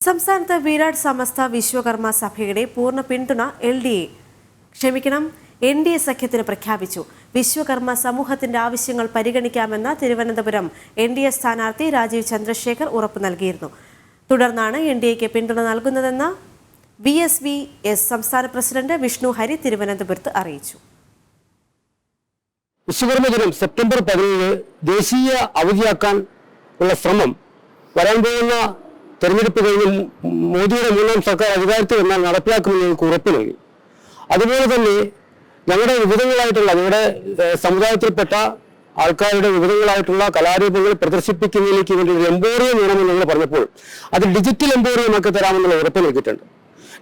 സംസ്ഥാനത്ത് വിരാട് സമസ്ത വിശ്വകർമ്മ സഭയുടെ പൂർണ പിന്തുണ എൽ ഡി എ ക്ഷമിക്കണം എൻ ഡി എ സഖ്യത്തിന് പ്രഖ്യാപിച്ചു. വിശ്വകർമ്മ സമൂഹത്തിന്റെ ആവശ്യങ്ങൾ പരിഗണിക്കാമെന്ന തിരുവനന്തപുരം എൻ ഡി എ സ്ഥാനാർത്ഥി രാജീവ് ചന്ദ്രശേഖർ ഉറപ്പു നൽകിയിരുന്നു. തുടർന്നാണ് എൻ ഡി എക്ക് പിന്തുണ നൽകുന്നതെന്ന് ബി എസ് വി എസ് സംസ്ഥാന പ്രസിഡന്റ് വിഷ്ണു ഹരി തിരുവനന്തപുരത്ത് അറിയിച്ചു. വിശ്വകർമ്മ ദിനം സെപ്റ്റംബർ പതിനേഴ് ദേശീയ അവധിയാക്കാൻ ഉള്ള ശ്രമം വരാൻ പോകുന്ന തെരഞ്ഞെടുപ്പ് കഴിഞ്ഞ് മോദിയുടെ മൂന്നാം സർക്കാർ അധികാരത്തിൽ വന്നാൽ നടപ്പിലാക്കുമെന്ന് ഞങ്ങൾക്ക് ഉറപ്പ് നൽകി അതുപോലെ തന്നെ ഞങ്ങളുടെ വിവിധങ്ങളായിട്ടുള്ള ഞങ്ങളുടെ സമുദായത്തിൽപ്പെട്ട ആൾക്കാരുടെ വിവിധങ്ങളായിട്ടുള്ള കലാരൂപങ്ങൾ പ്രദർശിപ്പിക്കുന്നതിലേക്ക് വേണ്ടി ഒരു എംപോറിയം വേണമെന്ന് ഞങ്ങൾ പറഞ്ഞപ്പോൾ അത് ഡിജിറ്റൽ എംപോറിയം ആക്കി തരാമെന്നുള്ള ഉറപ്പ് നൽകിയിട്ടുണ്ട്.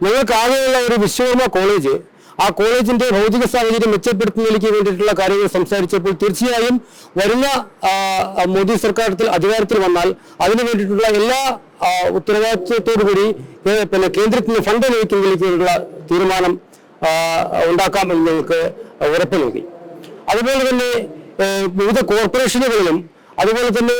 ഞങ്ങൾക്ക് ആകെയുള്ള ഒരു വിശ്വകർമ്മ കോളേജ് ആ കോളേജിന്റെ ഭൗതിക സാഹചര്യം മെച്ചപ്പെടുത്തുന്നതിലേക്ക് വേണ്ടിയിട്ടുള്ള കാര്യങ്ങൾ സംസാരിച്ചപ്പോൾ തീർച്ചയായും വരുന്ന മോദി സർക്കാരത്തിൽ അധികാരത്തിൽ വന്നാൽ അതിനു വേണ്ടിയിട്ടുള്ള എല്ലാ ഉത്തരവാദിത്വത്തോടുകൂടി പിന്നെ കേന്ദ്രത്തിൽ നിന്ന് ഫണ്ട് ലഭിക്കുന്നതിലേക്ക് വേണ്ടിയുള്ള തീരുമാനം ഉണ്ടാക്കാമെന്ന് ഞങ്ങൾക്ക് ഉറപ്പ് നൽകി. അതുപോലെ തന്നെ വിവിധ കോർപ്പറേഷനുകളിലും അതുപോലെ തന്നെ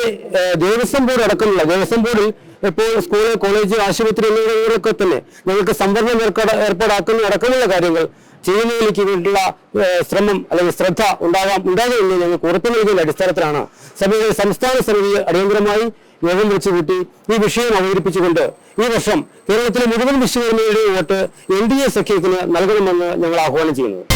ദേവസ്വം ബോർഡ് അടക്കമുള്ള ദേവസ്വം ബോർഡിൽ ഇപ്പോൾ സ്കൂൾ കോളേജ് ആശുപത്രി എന്നിവിടങ്ങളിലൊക്കെ തന്നെ ഞങ്ങൾക്ക് സംവരണം ഏർപ്പാട് ഏർപ്പാടാക്കുന്ന. അടക്കമുള്ള കാര്യങ്ങൾ ചെയ്യുന്നതിലേക്ക് വേണ്ടിയുള്ള ശ്രമം അല്ലെങ്കിൽ ശ്രദ്ധ ഉണ്ടാകാം ഉണ്ടാകുമെന്ന് ഞങ്ങൾക്ക് ഉറപ്പു നൽകിയ അടിസ്ഥാനത്തിലാണ് സഭയുടെ സംസ്ഥാന സമിതി അടിയന്തരമായി യോഗം വിളിച്ചു കൂട്ടി ഈ വിഷയം അവതരിപ്പിച്ചുകൊണ്ട് ഈ വർഷം കേരളത്തിലെ മുഴുവൻ വിശ്വകർമ്മയുടെ വോട്ട് എൻ ഡി എ സഖ്യത്തിന് നൽകണമെന്ന് ഞങ്ങൾ ആഹ്വാനം ചെയ്യുന്നത്